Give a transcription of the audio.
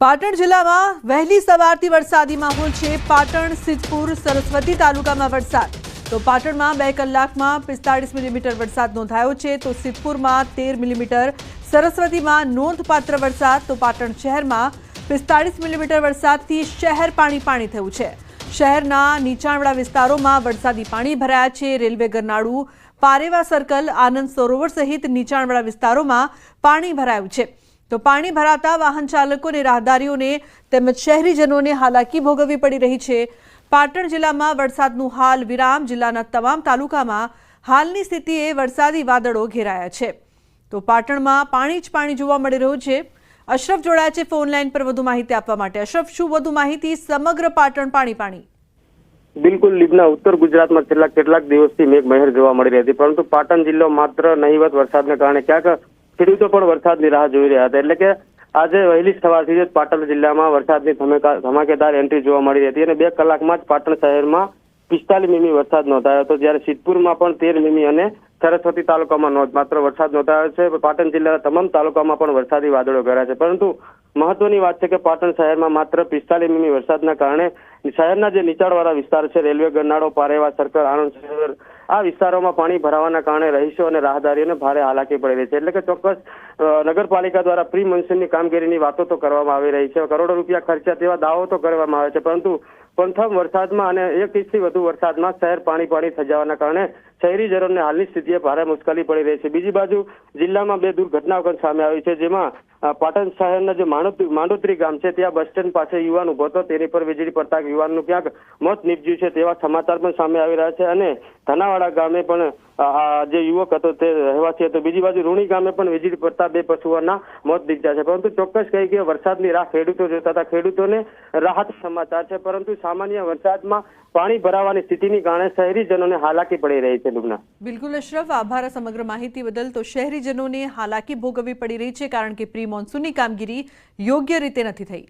પાટણ જિલ્લામાં વહેલી સવારથી વરસાદી માહોલ છે. પાટણ, સિદ્ધપુર, સરસ્વતી તાલુકામાં વરસાદ. તો પાટણમાં બે કલાકમાં પિસ્તાળીસ મિલીમીટર વરસાદ નોંધાયો છે. તો સિદ્ધપુરમાં તેર મિલીમીટર, સરસ્વતીમાં નોંધપાત્ર વરસાદ. તો પાટણ શહેરમાં પિસ્તાળીસ મિલીમીટર વરસાદથી શહેર પાણી પાણી થયું છે. શહેરના નીચાણવાળા વિસ્તારોમાં વરસાદી પાણી ભરાયા છે. રેલવે ગરનાળું, પારેવા સર્કલ, આનંદ સરોવર સહિત નીચાણવાળા વિસ્તારોમાં પાણી ભરાયું છે. તો પાણી ભરાતા વાહન ચાલકોને રાહદારીઓને તેમજ શહેરીજનોને હાલાકી ભોગવવી પડી રહી છે. પાટણ જિલ્લામાં વરસાદનું હાલ વિરામ, જિલ્લાના તમામ તાલુકામાં હાલની સ્થિતિએ વરસાદી વાદળો ઘેરાયા છે. તો પાટણમાં પાણી જ પાણી જોવા મળી રહ્યું છે. અશરફ જોડાયા છે ફોન લાઈન પર વધુ માહિતી આપવા માટે. અશરફ, શું વધુ માહિતી? સમગ્ર પાટણ પાણી પાણી. બિલકુલ લીબના ઉત્તર ગુજરાતમાં છેલ્લા કેટલાક દિવસથી મેઘમહેર જોવા મળી રહી હતી, પરંતુ પાટણ જિલ્લો માત્ર નહીવત વરસાદને કારણે ક્યાંક ખેડૂતો પણ વરસાદની રાહ જોઈ રહ્યા હતા. એટલે કે આજે વહેલી સવારથી જ પાટણ જિલ્લામાં વરસાદની ધમાકા- ધમાકેદાર એન્ટ્રી જોવા મળી હતી અને બે કલાકમાં જ પાટણ શહેરમાં પિસ્તાલીસ મીમી વરસાદ નોંધાયો હતો. જ્યારે સિદ્ધપુરમાં પણ તેર મીમી અને સરસ્વતી તાલુકામાં નોંધપાત્ર વરસાદ નોંધાયો છે. પાટણ જિલ્લાના તમામ તાલુકામાં પણ વરસાદી વાદળો ગયા છે. પરંતુ મહત્વની વાત છે કે પાટણ શહેરમાં માત્ર પિસ્તાલીસ મીમી વરસાદના કારણે શહેરના જે નીચાણવાળા વિસ્તાર છે, રેલવે ગરનાળો, પારેવા સર્કલ આણંદ સરોવર આ વિસ્તારોમાં પાણી ભરાવાના કારણે રહીશો અને રાહદારીઓને ભારે હાલાકી પડી રહી છે. એટલે કે ચોક્કસ નગરપાલિકા દ્વારા પ્રી મોન્સૂનની કામગીરીની વાતો તો કરવામાં આવી રહી છે. કરોડો રૂપિયા ખર્ચા તેવા દાવો તો કરવામાં આવે છે. પરંતુ પ્રથમ વરસાદમાં અને એક ઇંચથી વધુ વરસાદમાં શહેર પાણી પાણી થઈ જવાના કારણે શહેરીજનોને હાલની સ્થિતિએ ભારે મુશ્કેલી પડી રહી છે. બીજી બાજુ જિલ્લામાં બે દુર્ઘટનાઓ સામે આવી છે, જેમાં પાટણ શહેરના જે માંડોત્રી ગામ છે, ત્યાં બસ સ્ટેન્ડ પાસે યુવાન ઊભો હતો. તેની પર વીજળી પડતા યુવાનનું ક્યાંક મોત નીપજ્યું છે તેવા સમાચાર પણ સામે આવી રહ્યા છે અને ધનાવાડા ગામે પણ જે યુવક હતો તે રહેવાસી હતો. બીજી બાજુ રૂણી ગામે પણ વીજળી પડતા બે પશુઓના મોત નીપજ્યા છે. પરંતુ ચોક્કસ કહી કે વરસાદની રાહ ખેડૂતો જોતા હતા. ખેડૂતોને રાહત સમાચાર છે, પરંતુ સામાન્ય વરસાદમાં પાણી ભરાવાની સ્થિતિની કારણે શહેરીજનોને હાલાકી પડી રહી છે લુગ્ના બિલકુલ, અશરફ. આભાર સમગ્ર માહિતી બદલ. તો શહેરીજનોને હાલાકી ભોગવવી પડી રહી છે, કારણ કે પ્રી મોન્સૂનની કામગીરી યોગ્ય રીતે નથી થઈ.